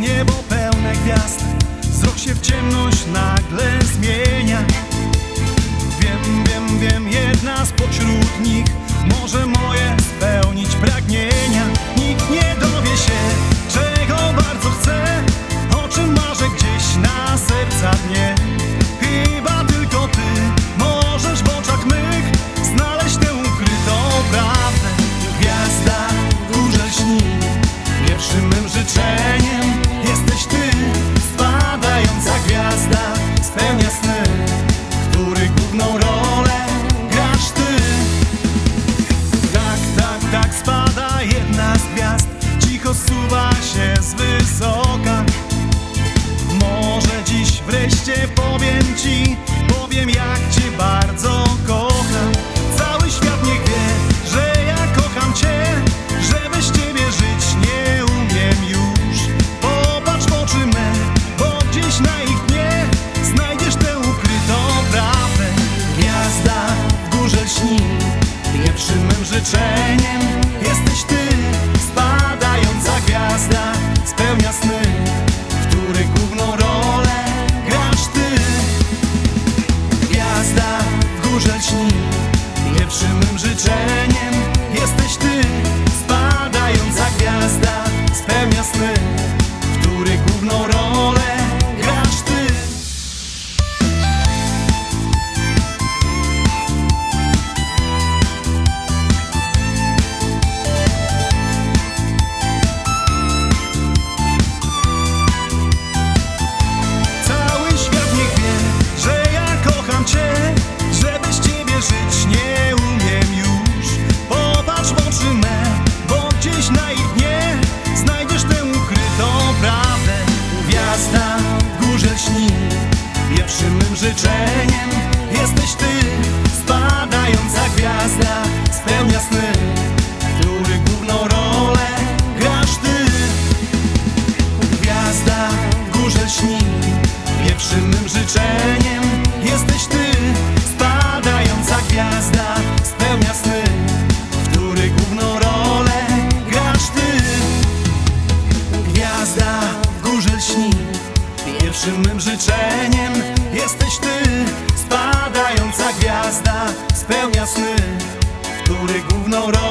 Niebo pełne gwiazd. Wzrok się w ciemność nagle zmienia. Wiem, wiem, wiem, jedna spośród nich Może moje spełnić pragnienia. Nikt nie dowie się, czego bardzo chcę O czym marzę gdzieś na serca dnie. Chyba tylko ty możesz w oczach mych Znaleźć tę ukrytą prawdę. Gwiazda w górze śni Pierwszym mym życzeniem powiem ci Powiem jak cię bardzo kocham. Cały świat niech wie, że ja kocham cię Że bez ciebie żyć nie umiem już. Popatrz w oczy me, bo gdzieś na ich dnie Znajdziesz tę ukrytą prawdę. Gwiazda w górze śni Pierwszym mym życzeniem Pierwszym życzeniem jesteś ty życzeniem jesteś ty Spadająca gwiazda spełnia sny Który główną rolę grasz ty. Gwiazda w górze śni Pierwszym życzeniem. Jesteś ty Spadająca gwiazda spełnia sny W których główną rolę grasz ty. Gwiazda górze śni Pierwszym mym życzeniem jesteś ty Spadająca gwiazda spełnia sny W których główną rolę